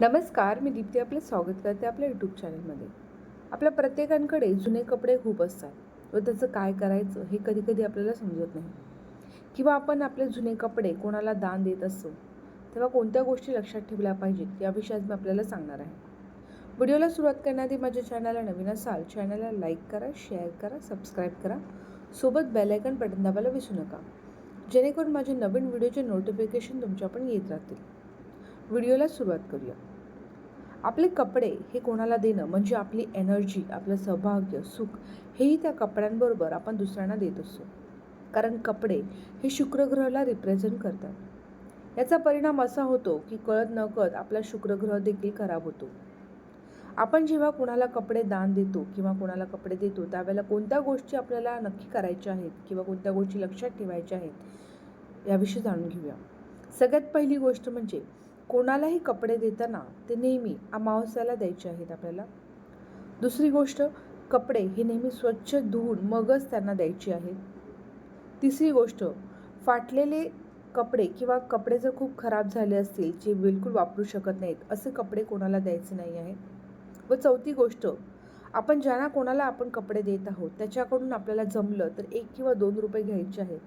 नमस्कार मी दीप्ती आपले स्वागत करते आपल्या यूट्यूब चॅनलमध्ये आपल्या प्रत्येकांकडे जुने कपडे खूप असतात. व त्याचं काय करायचं हे कधी कधी आपल्याला समजत नाही. किंवा आपण आपले जुने कपडे कोणाला दान देत असतो तेव्हा कोणत्या गोष्टी लक्षात ठेवल्या पाहिजेत याविषयी आज मी आपल्याला सांगणार आहे. व्हिडिओला सुरुवात करण्याआधी माझ्या चॅनलला नवीन असाल चॅनलला लाईक करा शेअर करा सबस्क्राईब करा. सोबत बेलायकन बटन दाबायला विसरू नका. जेणेकरून माझे नवीन व्हिडिओचे नोटिफिकेशन तुमच्या पण येत राहतील. व्हिडिओला सुरुवात करूया. आपले कपडे हे कोणाला देणं म्हणजे आपली एनर्जी आपलं सौभाग्य सुख हेही त्या कपड्यांबरोबर आपण दुसऱ्यांना देत असतो. कारण कपडे हे शुक्रग्रहाला रिप्रेझेंट करतात. याचा परिणाम असा होतो की कळत न कळत आपला शुक्रग्रह देखील खराब होतो. आपण जेव्हा कोणाला कपडे दान देतो किंवा कोणाला कपडे देतो त्यावेळेला कोणत्या गोष्टी आपल्याला नक्की करायच्या आहेत किंवा कोणत्या गोष्टी लक्षात ठेवायच्या आहेत याविषयी जाणून घेऊया. सगळ्यात पहिली गोष्ट म्हणजे कोणालाही कपडे देताना ते नेहमी अमावस्याला द्यायचे आहेत आपल्याला. दुसरी गोष्ट कपडे हे नेहमी स्वच्छ धुवून मगच त्यांना द्यायची आहेत. तिसरी गोष्ट फाटलेले कपडे किंवा कपडे जर खूप खराब झाले असतील जे बिलकुल वापरू शकत नाहीत असे कपडे कोणाला द्यायचे नाही आहे व चौथी गोष्ट आपण ज्यांना कोणाला आपण कपडे देत आहोत त्याच्याकडून आपल्याला जमलं तर एक किंवा दोन रुपये घ्यायचे आहेत.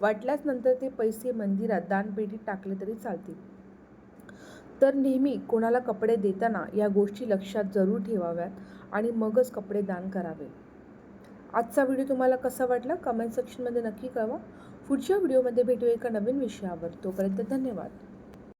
वाटल्यास नंतर ते पैसे मंदिरात दानपेटीत टाकले तरी चालतील. तर नेहमी कोणाला कपडे देताना या गोष्टी लक्षात जरूर ठेवाव्यात आणि मगच कपडे दान करावे. आजचा व्हिडिओ तुम्हाला कसा वाटला? कमेंट सेक्शनमध्ये नक्की कळवा. पुढच्या व्हिडिओमध्ये भेटू एका नवीन विषयावर. तोपर्यंत धन्यवाद.